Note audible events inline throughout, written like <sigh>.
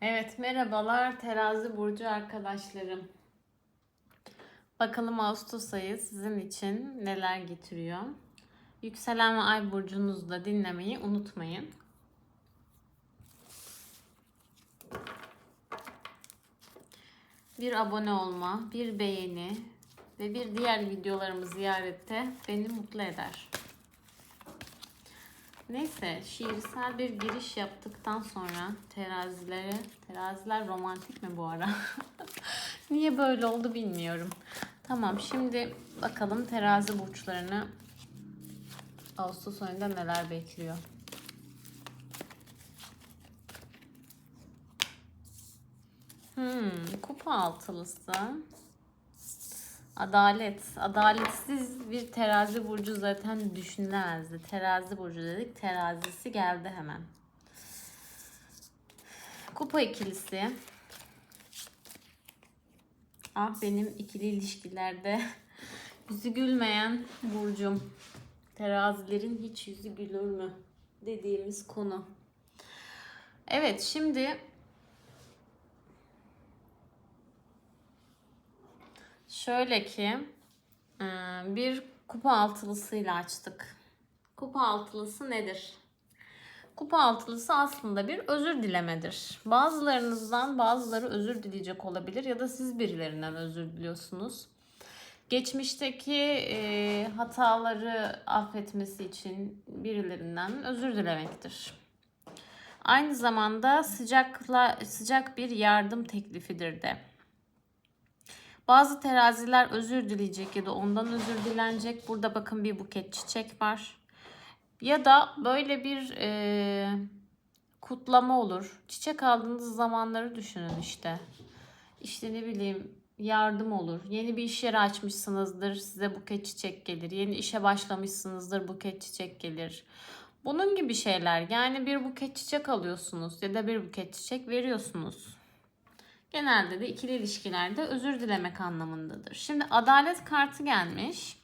Evet, merhabalar terazi burcu arkadaşlarım. Bakalım Ağustos ayı sizin için neler getiriyor. Yükselen ve ay burcunuzu da dinlemeyi unutmayın. Bir abone olma, bir beğeni ve bir diğer videolarımı ziyarette beni mutlu eder. Neyse şiirsel bir giriş yaptıktan sonra terazilere, teraziler romantik mi bu ara? <laughs> Niye böyle oldu bilmiyorum. Tamam şimdi bakalım terazi burçlarını Ağustos ayında neler bekliyor. Hmm, kupa altılısı. Adalet. Adaletsiz bir terazi burcu zaten düşünülemezdi. Terazi burcu dedik. Terazisi geldi hemen. Kupa ikilisi. Ah benim ikili ilişkilerde <laughs> yüzü gülmeyen burcum. Terazilerin hiç yüzü gülür mü? Dediğimiz konu. Evet şimdi Şöyle ki e, bir kupa altılısıyla açtık. Kupa altılısı nedir? Kupa altılısı aslında bir özür dilemedir. Bazılarınızdan bazıları özür dileyecek olabilir ya da siz birilerinden özür diliyorsunuz. Geçmişteki e, hataları affetmesi için birilerinden özür dilemektir. Aynı zamanda sıcakla sıcak bir yardım teklifidir de. Bazı teraziler özür dileyecek ya da ondan özür dilenecek. Burada bakın bir buket çiçek var. Ya da böyle bir e, kutlama olur. Çiçek aldığınız zamanları düşünün işte. İşte ne bileyim yardım olur. Yeni bir iş yeri açmışsınızdır size buket çiçek gelir. Yeni işe başlamışsınızdır buket çiçek gelir. Bunun gibi şeyler yani bir buket çiçek alıyorsunuz ya da bir buket çiçek veriyorsunuz. Genelde de ikili ilişkilerde özür dilemek anlamındadır. Şimdi adalet kartı gelmiş.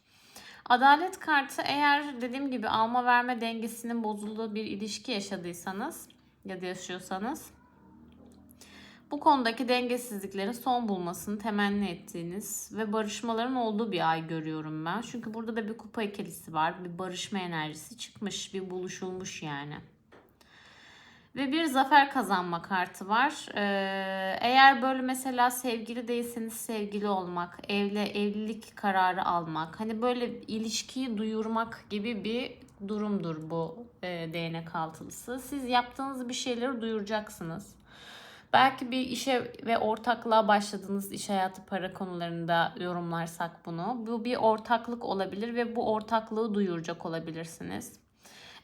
Adalet kartı eğer dediğim gibi alma verme dengesinin bozulduğu bir ilişki yaşadıysanız ya da yaşıyorsanız bu konudaki dengesizliklerin son bulmasını temenni ettiğiniz ve barışmaların olduğu bir ay görüyorum ben. Çünkü burada da bir kupa ikilisi var. Bir barışma enerjisi çıkmış, bir buluşulmuş yani. Ve bir zafer kazanma kartı var. Ee, eğer böyle mesela sevgili değilseniz sevgili olmak, evle evlilik kararı almak, hani böyle ilişkiyi duyurmak gibi bir durumdur bu e, değnek altılısı. Siz yaptığınız bir şeyleri duyuracaksınız. Belki bir işe ve ortaklığa başladığınız iş hayatı para konularında yorumlarsak bunu. Bu bir ortaklık olabilir ve bu ortaklığı duyuracak olabilirsiniz.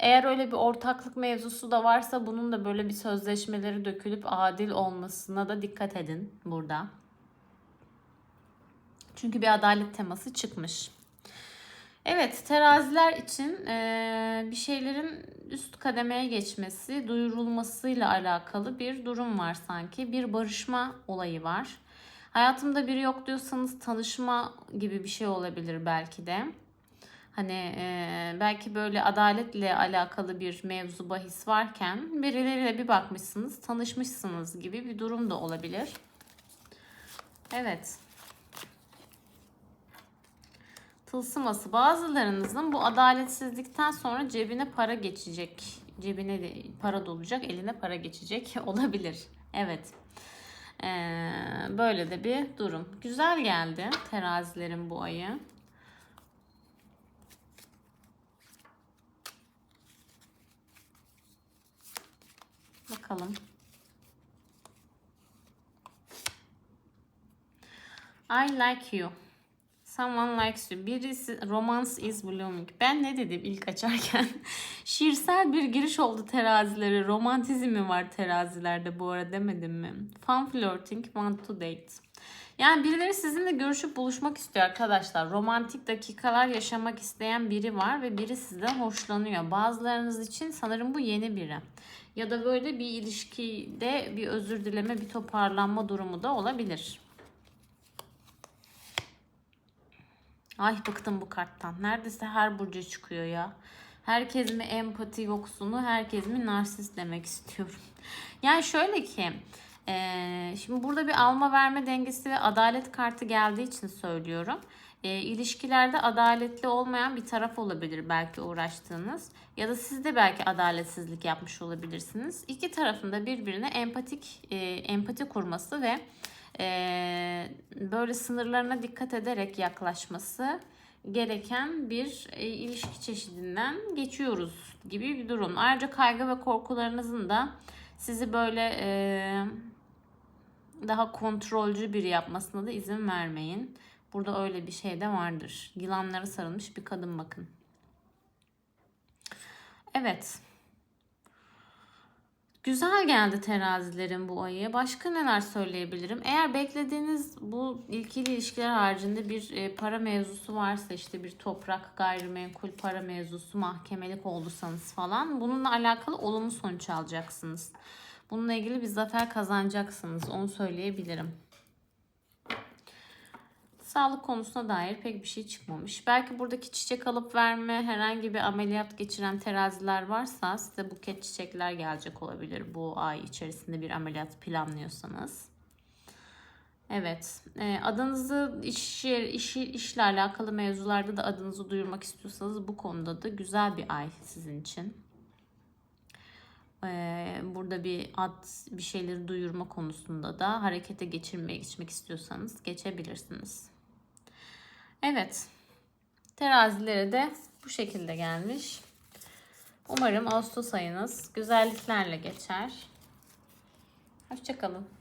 Eğer öyle bir ortaklık mevzusu da varsa bunun da böyle bir sözleşmeleri dökülüp adil olmasına da dikkat edin burada. Çünkü bir adalet teması çıkmış. Evet teraziler için e, bir şeylerin üst kademeye geçmesi, duyurulmasıyla alakalı bir durum var sanki. Bir barışma olayı var. Hayatımda biri yok diyorsanız tanışma gibi bir şey olabilir belki de. Hani e, belki böyle adaletle alakalı bir mevzu bahis varken birileriyle bir bakmışsınız, tanışmışsınız gibi bir durum da olabilir. Evet. Tılsıması bazılarınızın bu adaletsizlikten sonra cebine para geçecek. Cebine de para dolacak, eline para geçecek <laughs> olabilir. Evet. Ee, böyle de bir durum. Güzel geldi terazilerin bu ayı. Bakalım. I like you. Someone likes you. Birisi romance is blooming. Ben ne dedim ilk açarken? <laughs> Şiirsel bir giriş oldu terazilere. Romantizm mi var terazilerde bu ara demedim mi? Fun flirting, want to date. Yani birileri sizinle görüşüp buluşmak istiyor arkadaşlar. Romantik dakikalar yaşamak isteyen biri var ve biri sizden hoşlanıyor. Bazılarınız için sanırım bu yeni biri. Ya da böyle bir ilişkide bir özür dileme, bir toparlanma durumu da olabilir. Ay bıktım bu karttan. Neredeyse her burcu çıkıyor ya. Herkes mi empati yoksunu, herkes mi narsist demek istiyorum. <laughs> Yani şöyle ki Ee, şimdi burada bir alma verme dengesi ve adalet kartı geldiği için söylüyorum. Ee, ilişkilerde adaletli olmayan bir taraf olabilir belki uğraştığınız ya da siz de belki adaletsizlik yapmış olabilirsiniz. İki tarafında birbirine empatik e, empati kurması ve e, böyle sınırlarına dikkat ederek yaklaşması gereken bir e, ilişki çeşidinden geçiyoruz gibi bir durum. Ayrıca kaygı ve korkularınızın da sizi böyle e, daha kontrolcü biri yapmasına da izin vermeyin. Burada öyle bir şey de vardır. Yılanlara sarılmış bir kadın bakın. Evet. Güzel geldi terazilerin bu ayı. Başka neler söyleyebilirim? Eğer beklediğiniz bu ilkili ilişkiler haricinde bir e, para mevzusu varsa işte bir toprak, gayrimenkul para mevzusu, mahkemelik olduysanız falan bununla alakalı olumlu sonuç alacaksınız. Bununla ilgili bir zafer kazanacaksınız. Onu söyleyebilirim. Sağlık konusuna dair pek bir şey çıkmamış. Belki buradaki çiçek alıp verme, herhangi bir ameliyat geçiren teraziler varsa size buket çiçekler gelecek olabilir bu ay içerisinde bir ameliyat planlıyorsanız. Evet, e, adınızı iş, iş, işle alakalı mevzularda da adınızı duyurmak istiyorsanız bu konuda da güzel bir ay sizin için. Burada bir ad, bir şeyleri duyurma konusunda da harekete geçirmeye geçmek istiyorsanız geçebilirsiniz. Evet. Terazilere de bu şekilde gelmiş. Umarım Ağustos ayınız güzelliklerle geçer. Hoşçakalın.